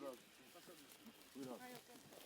Buyur abi.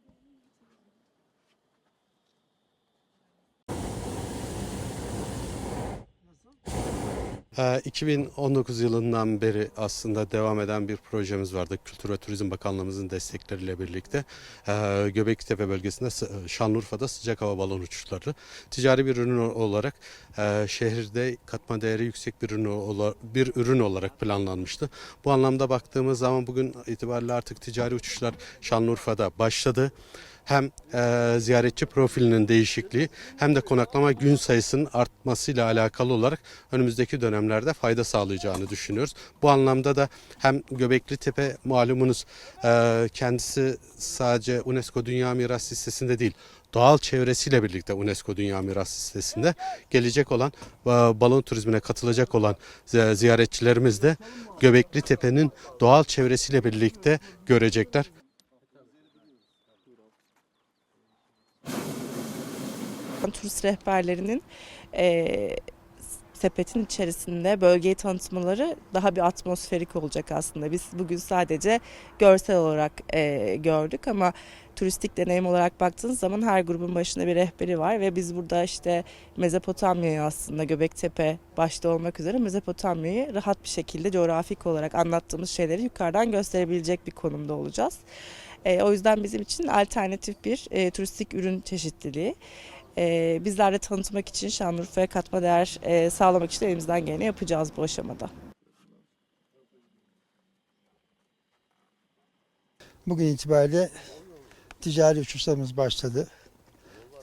2019 yılından beri aslında devam eden bir projemiz vardı. Kültür ve Turizm Bakanlığımızın destekleriyle birlikte ee, Göbeklitepe bölgesinde Şanlıurfa'da sıcak hava balon uçuşları ticari bir ürün olarak ee, şehirde katma değeri yüksek bir ürün, bir ürün olarak planlanmıştı. Bu anlamda baktığımız zaman bugün itibariyle artık ticari uçuşlar Şanlıurfa'da başladı hem e, ziyaretçi profilinin değişikliği hem de konaklama gün sayısının artmasıyla alakalı olarak önümüzdeki dönemlerde fayda sağlayacağını düşünüyoruz. Bu anlamda da hem Göbekli Tepe malumunuz e, kendisi sadece UNESCO Dünya Miras Listesi'nde değil doğal çevresiyle birlikte UNESCO Dünya Miras Listesi'nde gelecek olan e, balon turizmine katılacak olan zi- ziyaretçilerimiz de Göbekli Tepe'nin doğal çevresiyle birlikte görecekler. Turist rehberlerinin eee, sepetin içerisinde bölgeyi tanıtmaları daha bir atmosferik olacak aslında. Biz bugün sadece görsel olarak eee, gördük ama turistik deneyim olarak baktığınız zaman her grubun başında bir rehberi var ve biz burada işte Mezopotamya'yı aslında Göbektepe başta olmak üzere Mezopotamya'yı rahat bir şekilde coğrafik olarak anlattığımız şeyleri yukarıdan gösterebilecek bir konumda olacağız. Eee, o yüzden bizim için alternatif bir eee, turistik ürün çeşitliliği. Ee, bizler de tanıtmak için Şanlıurfa'ya katma değer e, sağlamak için elimizden geleni yapacağız bu aşamada. Bugün itibariyle ticari uçuşlarımız başladı.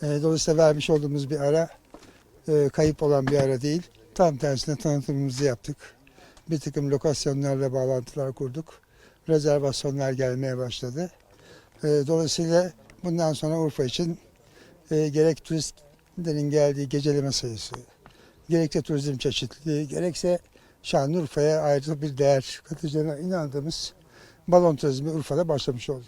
Ee, Dolayısıyla vermiş olduğumuz bir ara e, kayıp olan bir ara değil. Tam tersine tanıtımımızı yaptık. Bir takım lokasyonlarla bağlantılar kurduk. Rezervasyonlar gelmeye başladı. Ee, Dolayısıyla bundan sonra Urfa için e, gerek turistlerin geldiği geceleme sayısı, gerekse turizm çeşitliliği, gerekse Şanlıurfa'ya ayrıca bir değer katacağına inandığımız balon turizmi Urfa'da başlamış oldu.